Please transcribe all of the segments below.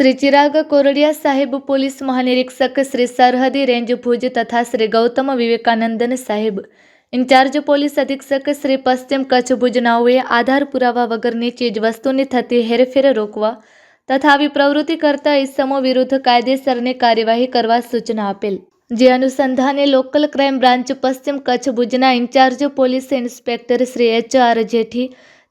શ્રી ચિરાગ કોરડિયા સાહેબ પોલીસ મહાનિરીક્ષક શ્રી સરહદી રેન્જ ભુજ તથા શ્રી ગૌતમ વિવેકાનંદન સાહેબ. ઇન્ચાર્જ પોલીસ અધિક્ષક શ્રી પશ્ચિમ કચ્છ ભુજનાઓએ આધાર પુરાવા વગરની ચીજવસ્તુની થતી હેરફેર રોકવા તથા આવી પ્રવૃત્તિ કરતા ઇસમો વિરુદ્ધ કાયદેસરની કાર્યવાહી કરવા સૂચના આપેલ. જે અનુસંધાને લોકલ ક્રાઇમ બ્રાન્ચ પશ્ચિમ કચ્છ ભુજના incharge police inspector Shri H R Jethi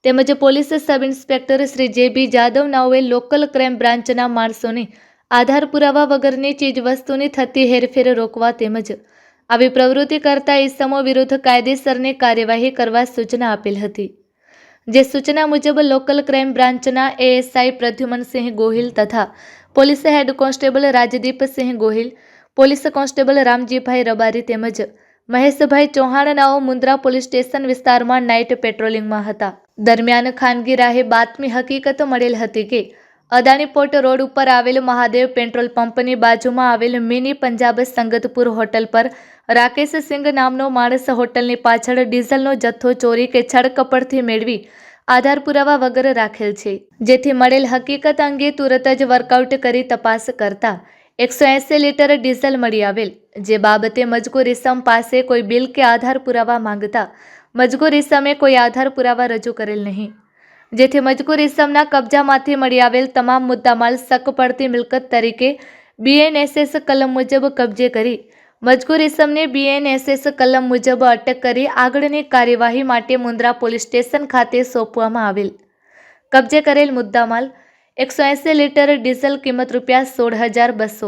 તેમજ police sub inspector Shri J B Jadav નાઓએ local crime બ્રાન્ચના માણસોને આધાર પુરાવા વગરની ચીજવસ્તુની થતી હેરફેર રોકવા તેમજ આવી પ્રવૃત્તિ કરતા ઇસમો વિરુદ્ધ કાયદેસરની કાર્યવાહી કરવા સૂચના આપેલ હતી. જે સૂચના મુજબ લોકલ ક્રાઇમ બ્રાન્ચના એએસઆઈ પ્રદ્યુમનસિંહ ગોહિલ તથા police head constable Rajdeepsinh Gohil, police constable Ramjibhai Rabari તેમજ મહેશભાઈ ચૌહાણ નાઓ મુન્દ્રા પોલીસ સ્ટેશન વિસ્તારમાં નાઇટ પેટ્રોલિંગમાં હતા. દરમિયાન ખાનગી રાહે બાતમી હકીકત મળેલ હતી કે, અદાણી પોર્ટ રોડ ઉપર આવેલ મહાદેવ પેટ્રોલ પંપની બાજુમાં આવેલ મિની પંજાબ સંગતપુર હોટલ પર રાકેશ સિંઘ નામનો માણસ હોટલની પાછળ ડીઝલનો જથ્થો ચોરી કે છડકપડથી મેળવી આધાર પુરાવા વગર રાખેલ છે. જેથી મળેલ હકીકત અંગે તુરત જ વર્કઆઉટ કરી તપાસ કરતા એકસો એંસી લીટર ડીઝલ મળી આવેલ, જે બાબતે મજગૂર ઇસમ પાસે કોઈ બિલ કે આધાર પુરાવા માંગતા મજગૂર ઇસમે કોઈ આધાર પુરાવા રજૂ કરેલ નહીં. જેથી મજકૂર ઇસમના કબજામાંથી મળી આવેલ તમામ મુદ્દામાલ શક પડતી મિલકત તરીકે બીએનએસએસ કલમ મુજબ કબજે કરી મજગૂર ઇસમને બીએનએસએસ કલમ મુજબ અટક કરી આગળની કાર્યવાહી માટે મુન્દ્રા પોલીસ સ્ટેશન ખાતે સોંપવામાં આવેલ. કબજે કરેલ મુદ્દામાલ એકસો એંસી લીટર ડીઝલ કિંમત રૂપિયા સોળ હજાર બસો